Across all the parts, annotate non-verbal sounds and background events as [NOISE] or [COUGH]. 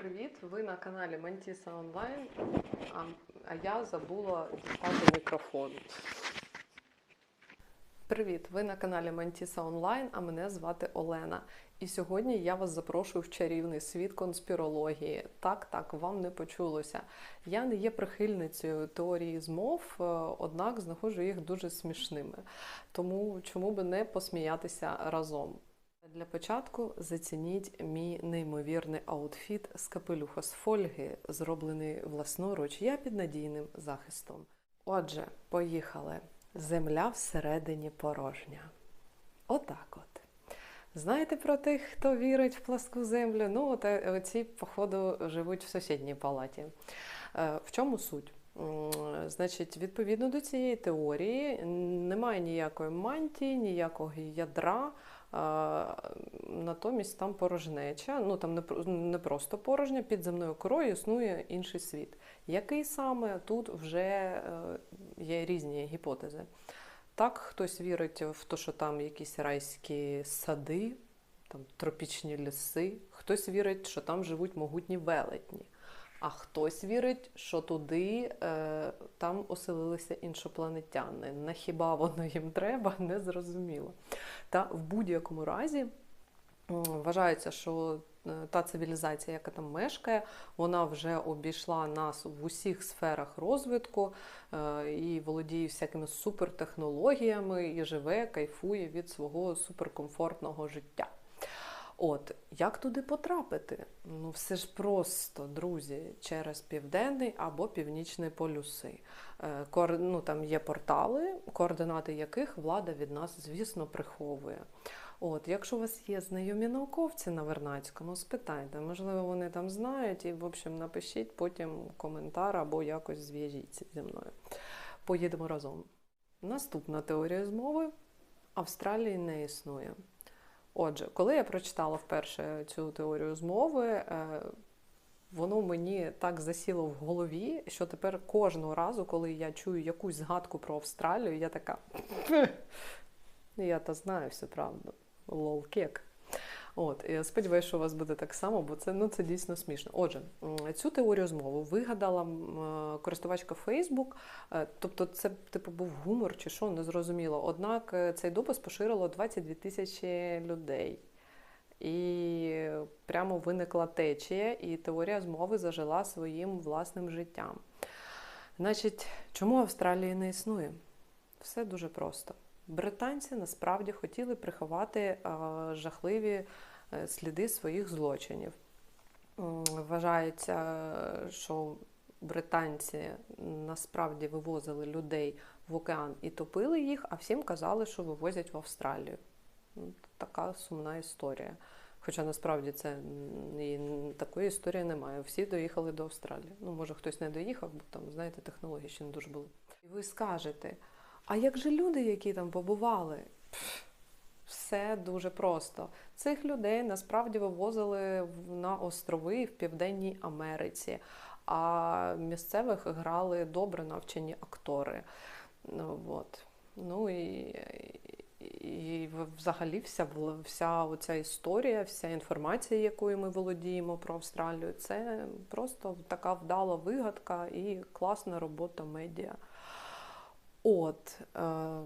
Привіт! Ви на каналі Мантіса Онлайн, а, а я забула дістати мікрофон. Привіт! Ви на каналі Мантіса Онлайн, а мене звати Олена. І сьогодні я вас запрошую в чарівний світ конспірології. Так, так, вам не почулося. Я не є прихильницею теорії змов, е, однак знаходжу їх дуже смішними. Тому чому би не посміятися разом? Для початку зацініть мій неймовірний аутфіт з капелюха з фольги, зроблений власноруч, я під надійним захистом. Отже, поїхали. Земля всередині порожня. Отак от. Знаєте про тих, хто вірить в пласку землю? Ну, от е, ці, походу, живуть в сусідній палаті. Е, В чому суть? Значить, відповідно до цієї теорії, немає ніякої мантії, ніякого ядра. Натомість там порожнеча, ну там не, просто порожня, під земною корою існує інший світ. Який саме тут вже е, є різні гіпотези. Так, хтось вірить в те, що там якісь райські сади, там тропічні ліси, хтось вірить, що там живуть могутні велетні. А хтось вірить, що туди е, там оселилися іншопланетяни. На хіба воно їм треба, [LAUGHS] не зрозуміло. Та в будь-якому разі вважається, що е, та цивілізація, яка там мешкає, вона вже обійшла нас в усіх сферах розвитку е, і володіє всякими супертехнологіями, і живе, кайфує від свого суперкомфортного життя. От, як туди потрапити? Ну, все ж просто, друзі, через південний або північний полюси. Е, кор- ну, там є портали, координати яких влада від нас, звісно, приховує. От, якщо у вас є знайомі науковці на Вернацькому, спитайте, можливо, вони там знають, і, в общем, напишіть потім коментар або якось зв'яжіться зі мною. Поїдемо разом. Наступна теорія змови Австралії не існує. Отже, коли я прочитала вперше цю теорію змови, е, воно мені так засіло в голові, що тепер кожного разу, коли я чую якусь згадку про Австралію, я така. Я то знаю всю правду. Лол кек. От, я сподіваюся, що у вас буде так само, бо це, ну, це дійсно смішно. Отже, цю теорію змови вигадала е, користувачка Е, Тобто це типу був гумор чи що, не зрозуміло. Однак е, цей допис поширило 22 тисячі людей. І прямо виникла течія, і теорія змови зажила своїм власним життям. Значить, чому Австралії не існує? Все дуже просто. Британці насправді хотіли приховати е, жахливі е, сліди своїх злочинів. Вважається, що британці насправді вивозили людей в океан і топили їх, а всім казали, що вивозять в Австралію. Ну, Така сумна історія. Хоча насправді це і такої історії немає. Всі доїхали до Австралії. Ну, може, хтось не доїхав, бо там, знаєте, технології ще не дуже були. І ви скажете, а як же люди, які там побували? Все дуже просто. Цих людей насправді вивозили на острови в Південній Америці, а місцевих грали добре навчені актори. Ну, от. ну і, і взагалі вся, вся оця історія, вся інформація, якою ми володіємо про Австралію, це просто така вдала вигадка і класна робота медіа. От, е,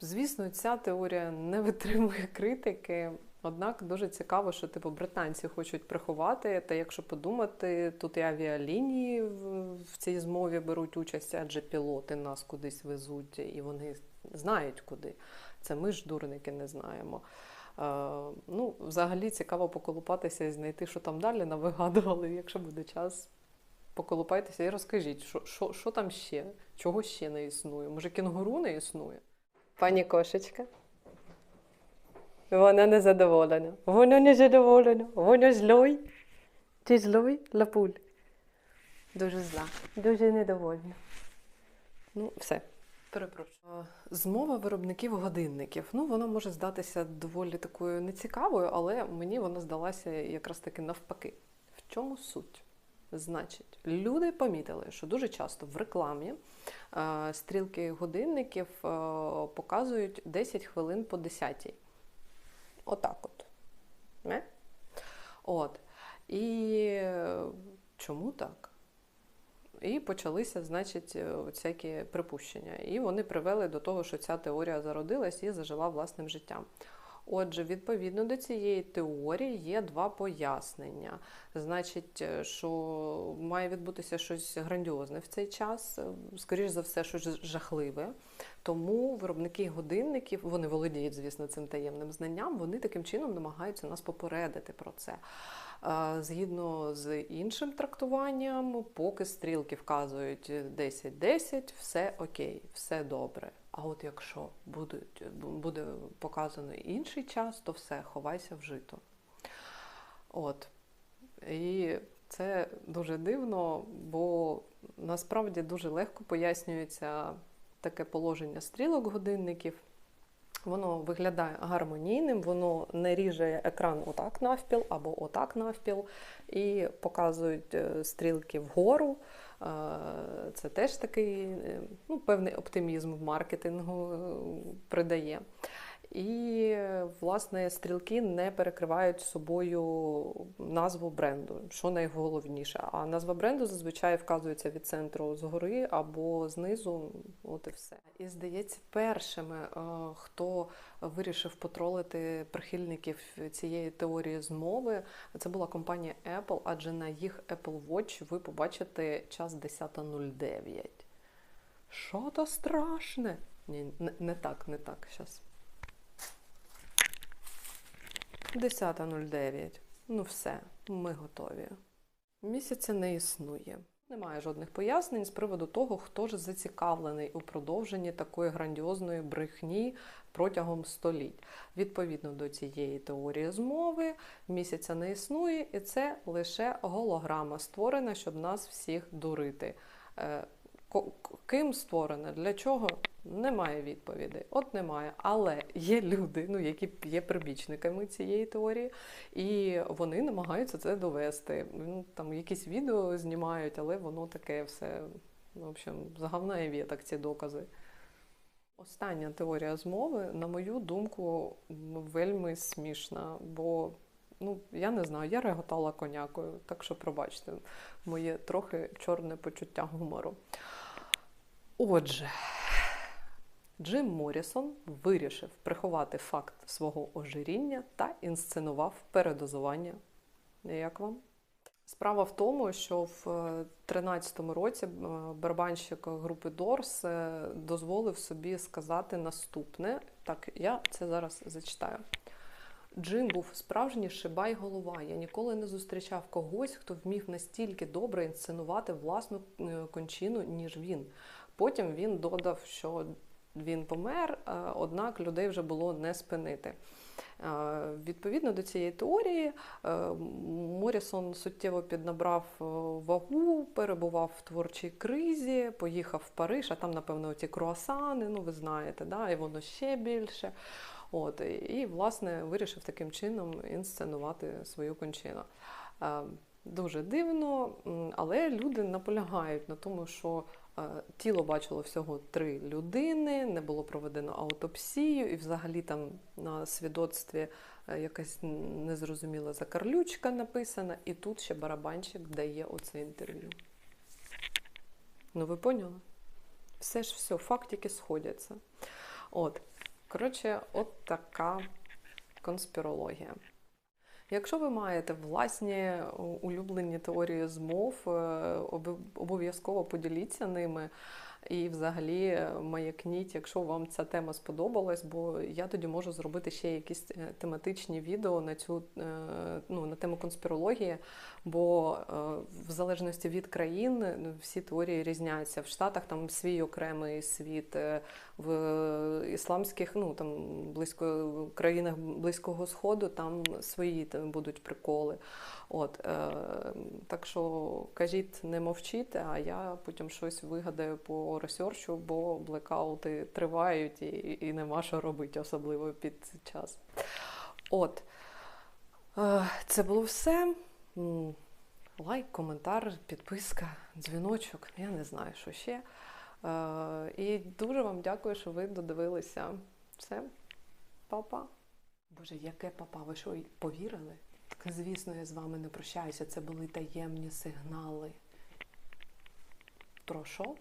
звісно, ця теорія не витримує критики. Однак дуже цікаво, що типу британці хочуть приховати. Та якщо подумати, тут і авіалінії в, цій змові беруть участь, адже пілоти нас кудись везуть, і вони знають куди. Це ми ж дурники не знаємо. Е, ну, взагалі цікаво поколупатися і знайти, що там далі навигадували. Якщо буде час, поколупайтеся і розкажіть, що, що, що там ще, чого ще не існує. Може, кінгуру не існує? Пані кошечка. Вона не задоволена. Воно не задоволено. Воно злой. Ти злой, лапуль. Дуже зла. Дуже недовольна. Ну, все. Перепрошую. Змова виробників годинників. Ну, вона може здатися доволі такою нецікавою, але мені вона здалася якраз таки навпаки. В чому суть? Значить, люди помітили, що дуже часто в рекламі е, стрілки годинників е, показують 10 хвилин по 10. Отак от. Не? От. І е, чому так? І почалися, значить, всякі припущення. І вони привели до того, що ця теорія зародилась і зажила власним життям. Отже, відповідно до цієї теорії є два пояснення. Значить, е, що має відбутися щось грандіозне в цей час, е, скоріш за все, щось жахливе. Тому виробники годинників, вони володіють, звісно, цим таємним знанням, вони таким чином намагаються нас попередити про це. Е, Згідно з іншим трактуванням, поки стрілки вказують 10-10, все окей, все добре. А от якщо будуть, буде показано інший час, то все, ховайся в жито. От. І це дуже дивно, бо насправді дуже легко пояснюється таке положення стрілок годинників. Воно виглядає гармонійним, воно не ріже екран отак навпіл або отак навпіл, і показують е, стрілки вгору. Це теж такий е, ну, певний оптимізм в маркетингу е, придає. І, власне, стрілки не перекривають собою назву бренду, що найголовніше. А назва бренду зазвичай вказується від центру згори або знизу. От і все. І здається, першими, е, хто вирішив потролити прихильників цієї теорії змови, це була компанія Apple, адже на їх Apple Watch ви побачите час 10.09. Що то страшне? Ні, не, не так, не так. Щас. 10.09. Ну все, ми готові. Місяця не існує. Немає жодних пояснень з приводу того, хто ж зацікавлений у продовженні такої грандіозної брехні протягом століть. Відповідно до цієї теорії змови, місяця не існує, і це лише голограма, створена, щоб нас всіх дурити. Е, Ким створена? Для чого? Немає відповідей. От немає. Але є люди, ну які є прибічниками цієї теорії, і вони намагаються це довести. Ну, Там якісь відео знімають, але воно таке все, в общем, заговнає віток ці докази. Остання теорія змови, на мою думку, вельми смішна, бо ну, я не знаю, я реготала конякою, так що пробачте, моє трохи чорне почуття гумору. Отже, Джим Морісон вирішив приховати факт свого ожиріння та інсценував передозування. Як вам? Справа в тому, що в 2013 році е, барабанщик групи Дорс е, дозволив собі сказати наступне. Так, я це зараз зачитаю. Джим був справжній шибай голова. Я ніколи не зустрічав когось, хто вмів настільки добре інсценувати власну е, кончину, ніж він. Потім він додав, що він помер, е, однак людей вже було не спинити. Е, Відповідно до цієї теорії, е, Морісон суттєво піднабрав вагу, перебував в творчій кризі, поїхав в Париж, а там, напевно, ті круасани, ну ви знаєте, да, і воно ще більше. От, і, власне, вирішив таким чином інсценувати свою кончину. Дуже дивно, але люди наполягають на тому, що е, тіло бачило всього три людини, не було проведено аутопсію, і взагалі там на свідоцтві е, якась незрозуміла закарлючка написана, і тут ще барабанщик дає оце інтерв'ю. Ну, ви поняли? Все ж все, фактики сходяться. От. Коротше, от така конспірологія. Якщо ви маєте власні улюблені теорії змов, е, обов'язково поділіться ними. І взагалі е, маякніть, якщо вам ця тема сподобалась, бо я тоді можу зробити ще якісь е, тематичні відео на цю е, ну, на тему конспірології, бо в залежності від країн всі теорії різняться. В Штатах там свій окремий світ, в ісламських, ну там близько країнах Близького Сходу там свої там, будуть приколи. От, так що кажіть, не мовчіть, а я потім щось вигадаю по ресерчу, бо блекаути тривають і, і нема що робити, особливо під час. От. Е, це було все. Лайк, коментар, підписка, дзвіночок, я не знаю, що ще. Е, І дуже вам дякую, що ви додивилися. Все, па-па. Боже, яке папа? Ви що, повірили? Звісно, я з вами не прощаюся. Це були таємні сигнали. Про що?